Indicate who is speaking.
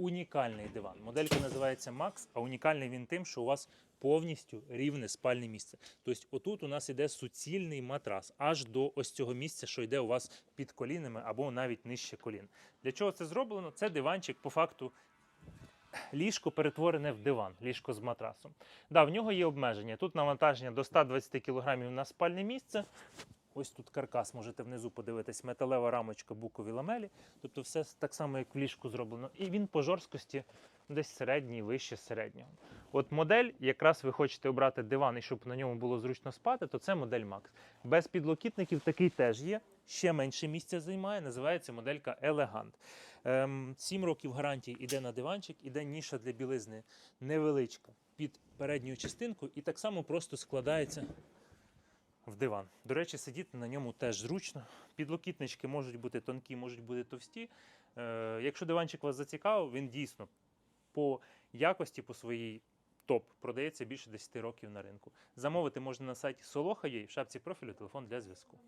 Speaker 1: унікальний диван. Моделька називається Max, а унікальний він тим, що у вас повністю рівне спальне місце. Тобто, отут у нас іде суцільний матрас аж до ось цього місця, що йде у вас під колінами або навіть нижче колін. Для чого це зроблено? Це диванчик по факту. Ліжко перетворене в диван, ліжко з матрасом. Да, в нього є обмеження. Тут навантаження до 120 кг на спальне місце. Ось тут каркас, можете внизу подивитись, металева рамочка букові ламелі. Тобто все так само, як в ліжку зроблено. І він по жорсткості десь середній, вище середнього. От модель, якраз ви хочете обрати диван і щоб на ньому було зручно спати, то це модель Max. Без підлокітників такий теж є. Ще менше місця займає, називається моделька Elegant. Ем, 7 років гарантії йде на диванчик, іде ніша для білизни невеличка під передньою частинкою і так само просто складається в диван. До речі, сидіти на ньому теж зручно. Підлокітнички можуть бути тонкі, можуть бути товсті. Е, якщо диванчик вас зацікавив, він дійсно по якості, по своїй топ продається більше 10 років на ринку. Замовити можна на сайті Soloha.ua, в шапці профілю телефон для зв'язку.